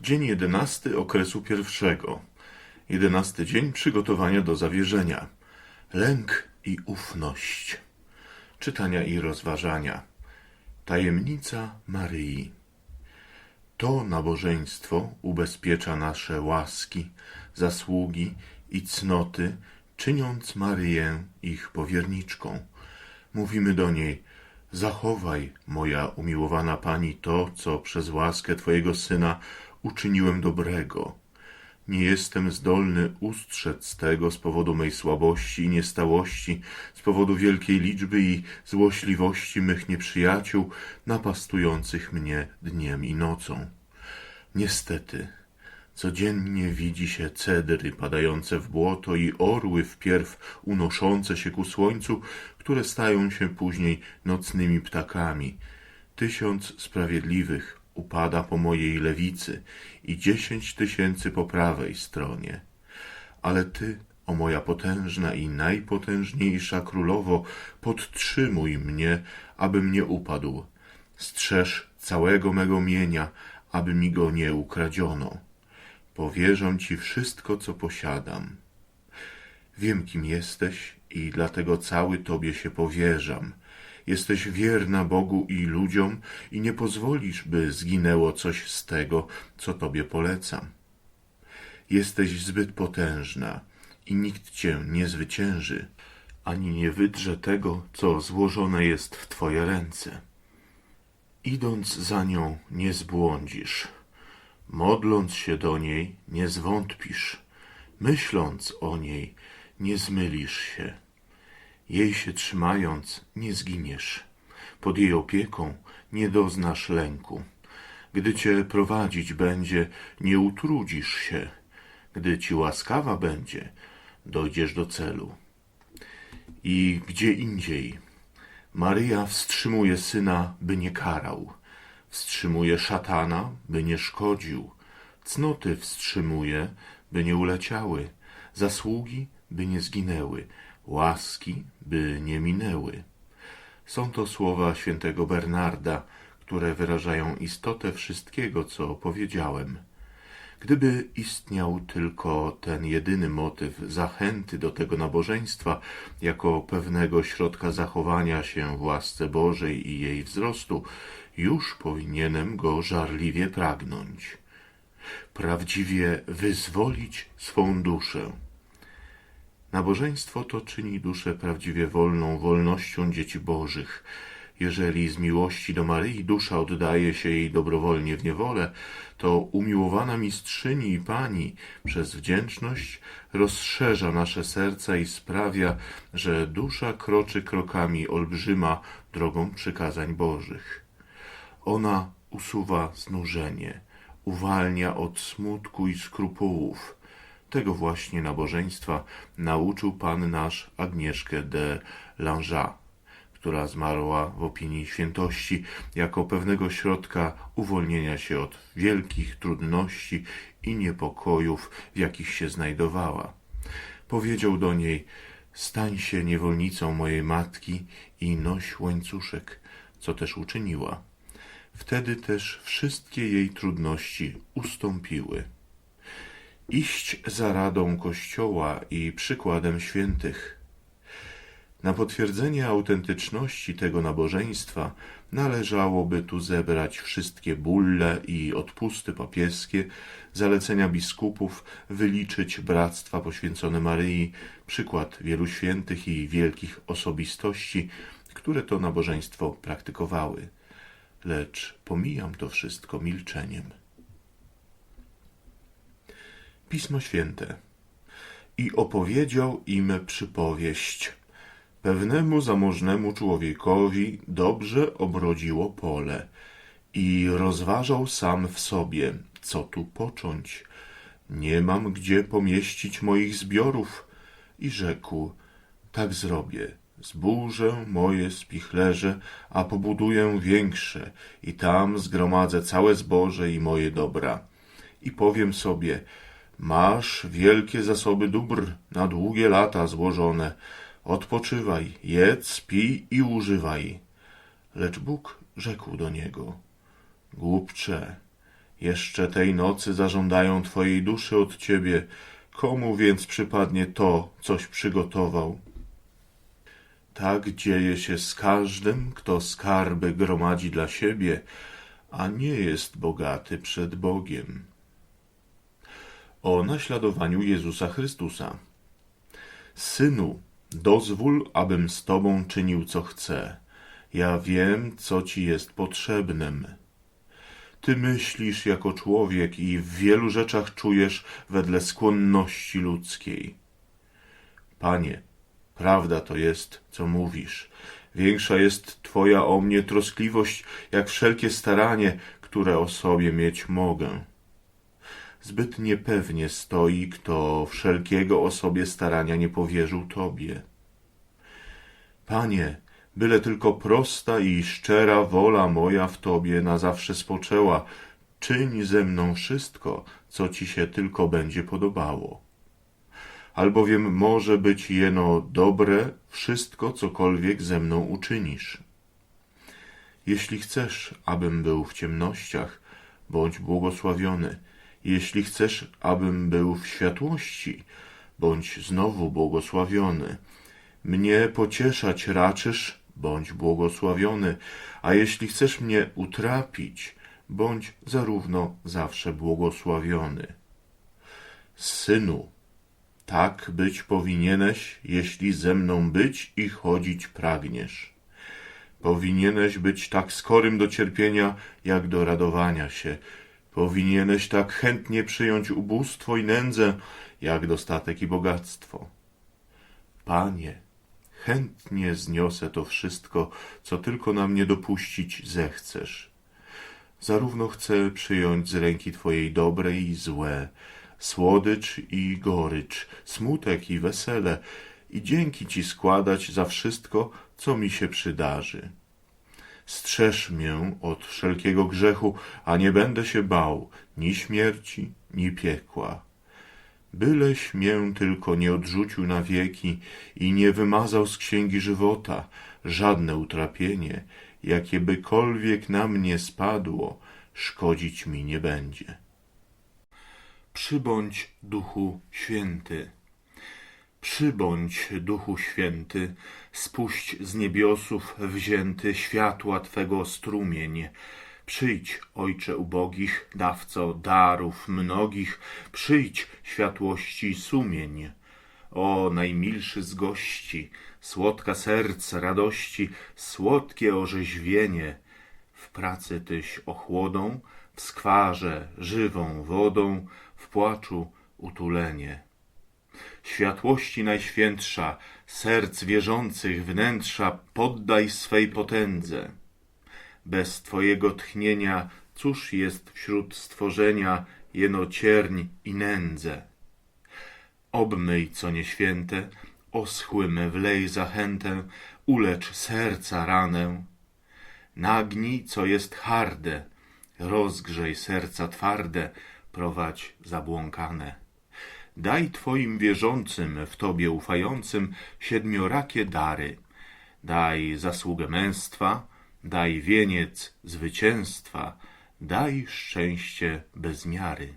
Dzień jedenasty okresu pierwszego. Jedenasty dzień przygotowania do zawierzenia. Lęk i ufność. Czytania i rozważania. Tajemnica Maryi. To nabożeństwo ubezpiecza nasze łaski, zasługi i cnoty, czyniąc Maryję ich powierniczką. Mówimy do niej: Zachowaj, moja umiłowana Pani, to, co przez łaskę Twojego Syna uczyniłem dobrego. Nie jestem zdolny ustrzec tego z powodu mej słabości i niestałości, z powodu wielkiej liczby i złośliwości mych nieprzyjaciół, napastujących mnie dniem i nocą. Niestety, codziennie widzi się cedry padające w błoto i orły wpierw unoszące się ku słońcu, które stają się później nocnymi ptakami. Tysiąc sprawiedliwych upada po mojej lewicy i dziesięć tysięcy po prawej stronie. Ale ty, o moja potężna i najpotężniejsza królowo, podtrzymuj mnie, abym nie upadł. Strzeż całego mego mienia, aby mi go nie ukradziono. Powierzam ci wszystko, co posiadam. Wiem, kim jesteś i dlatego cały Tobie się powierzam. Jesteś wierna Bogu i ludziom i nie pozwolisz, by zginęło coś z tego, co Tobie polecam. Jesteś zbyt potężna i nikt Cię nie zwycięży, ani nie wydrze tego, co złożone jest w Twoje ręce. Idąc za nią, nie zbłądzisz. Modląc się do niej, nie zwątpisz. Myśląc o niej, nie zmylisz się. Jej się trzymając, nie zginiesz. Pod jej opieką nie doznasz lęku. Gdy cię prowadzić będzie, nie utrudzisz się. Gdy ci łaskawa będzie, dojdziesz do celu. I gdzie indziej Maryja wstrzymuje syna, by nie karał. Wstrzymuje szatana, by nie szkodził. Cnoty wstrzymuje, by nie uleciały. Zasługi, by nie zginęły. Łaski, by nie minęły. Są to słowa świętego Bernarda, które wyrażają istotę wszystkiego, co powiedziałem. Gdyby istniał tylko ten jedyny motyw zachęty do tego nabożeństwa jako pewnego środka zachowania się w łasce Bożej i jej wzrostu, już powinienem go żarliwie pragnąć. Prawdziwie wyzwolić swą duszę. Nabożeństwo to czyni duszę prawdziwie wolną wolnością dzieci bożych. Jeżeli z miłości do Maryi dusza oddaje się jej dobrowolnie w niewolę, to umiłowana mistrzyni i pani przez wdzięczność rozszerza nasze serca i sprawia, że dusza kroczy krokami olbrzyma drogą przykazań bożych. Ona usuwa znużenie, uwalnia od smutku i skrupułów. Tego właśnie nabożeństwa nauczył Pan nasz Agnieszkę de Langeat która zmarła w opinii świętości jako pewnego środka uwolnienia się od wielkich trudności i niepokojów, w jakich się znajdowała. Powiedział do niej: Stań się niewolnicą mojej matki i noś łańcuszek, co też uczyniła. Wtedy też wszystkie jej trudności ustąpiły. Iść za radą Kościoła i przykładem świętych. Na potwierdzenie autentyczności tego nabożeństwa należałoby tu zebrać wszystkie bulle i odpusty papieskie, zalecenia biskupów, wyliczyć bractwa poświęcone Maryi, przykład wielu świętych i wielkich osobistości, które to nabożeństwo praktykowały. Lecz pomijam to wszystko milczeniem. Pismo Święte. I opowiedział im przypowieść – Pewnemu zamożnemu człowiekowi dobrze obrodziło pole i rozważał sam w sobie, co tu począć. Nie mam gdzie pomieścić moich zbiorów. I rzekł, tak zrobię. Zburzę moje spichlerze, a pobuduję większe i tam zgromadzę całe zboże i moje dobra. I powiem sobie, masz wielkie zasoby dóbr na długie lata złożone, Odpoczywaj, jedz, pij i używaj. Lecz Bóg rzekł do niego: Głupcze, Jeszcze tej nocy zażądają twojej duszy od ciebie. Komu więc przypadnie to, coś przygotował? Tak dzieje się z każdym, kto skarby gromadzi dla siebie, a nie jest bogaty przed Bogiem. O naśladowaniu Jezusa Chrystusa. Synu, dozwól, abym z Tobą czynił co chcę. Ja wiem, co Ci jest potrzebnym. Ty myślisz jako człowiek i w wielu rzeczach czujesz wedle skłonności ludzkiej. Panie, prawda to jest, co mówisz. Większa jest Twoja o mnie troskliwość, jak wszelkie staranie, które o sobie mieć mogę. Zbyt niepewnie stoi, kto wszelkiego o sobie starania nie powierzył Tobie. Panie, byle tylko prosta i szczera wola moja w Tobie na zawsze spoczęła, czyń ze mną wszystko, co Ci się tylko będzie podobało. Albowiem może być jeno dobre wszystko, cokolwiek ze mną uczynisz. Jeśli chcesz, abym był w ciemnościach, bądź błogosławiony. Jeśli chcesz, abym był w światłości, bądź znowu błogosławiony. Mnie pocieszać raczysz, bądź błogosławiony, a jeśli chcesz mnie utrapić, bądź zarówno zawsze błogosławiony. Synu, tak być powinieneś, jeśli ze mną być i chodzić pragniesz. Powinieneś być tak skorym do cierpienia, jak do radowania się. Powinieneś tak chętnie przyjąć ubóstwo i nędzę, jak dostatek i bogactwo. Panie, chętnie zniosę to wszystko, co tylko na mnie dopuścić zechcesz. Zarówno chcę przyjąć z ręki Twojej dobre i złe, słodycz i gorycz, smutek i wesele, i dzięki Ci składać za wszystko, co mi się przydarzy. Strzeż mię od wszelkiego grzechu, a nie będę się bał ni śmierci, ni piekła. Byleś mię tylko nie odrzucił na wieki i nie wymazał z księgi żywota żadne utrapienie, jakie bykolwiek na mnie spadło, szkodzić mi nie będzie. Przybądź Duchu Święty. Przybądź, Duchu Święty, spuść z niebiosów wzięty światła Twego strumień. Przyjdź, Ojcze ubogich, dawco darów mnogich, przyjdź, światłości sumień. O, najmilszy z gości, słodka serc radości, słodkie orzeźwienie. W pracy Tyś ochłodą, w skwarze żywą wodą, w płaczu utulenie światłości najświętsza, serc wierzących wnętrza, poddaj swej potędze. Bez Twojego tchnienia, cóż jest wśród stworzenia jeno cierń i nędzę? Obmyj, co nieświęte, oschłym wlej zachętę, ulecz serca ranę. Nagnij, co jest harde, rozgrzej serca twarde, prowadź zabłąkane. Daj Twoim wierzącym, w Tobie ufającym, siedmiorakie dary. Daj zasługę męstwa, daj wieniec zwycięstwa, daj szczęście bez miary.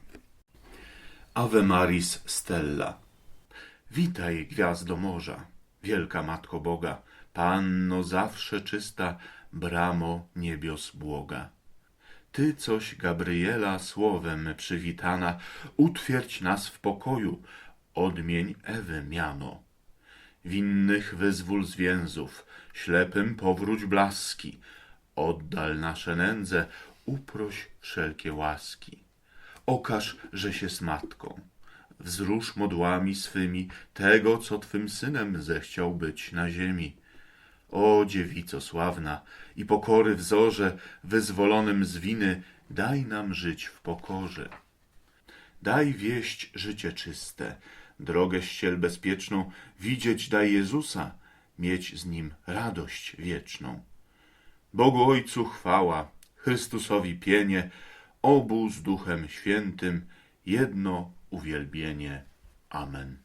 Ave Maris Stella Witaj, gwiazdo morza, wielka Matko Boga, Panno zawsze czysta, bramo niebios błoga. Ty coś Gabriela słowem przywitana, utwierdź nas w pokoju, odmień Ewy miano. Winnych wyzwól z więzów, ślepym powróć blaski, oddal nasze nędze, uproś wszelkie łaski. Okaż, że się z matką, wzrusz modłami swymi tego, co twym synem zechciał być na ziemi. O dziewico sławna i pokory wzorze, wyzwolonym z winy, daj nam żyć w pokorze. Daj wieść życie czyste, drogę ściel bezpieczną, widzieć daj Jezusa, mieć z Nim radość wieczną. Bogu Ojcu chwała, Chrystusowi pienie, obu z Duchem Świętym, jedno uwielbienie. Amen.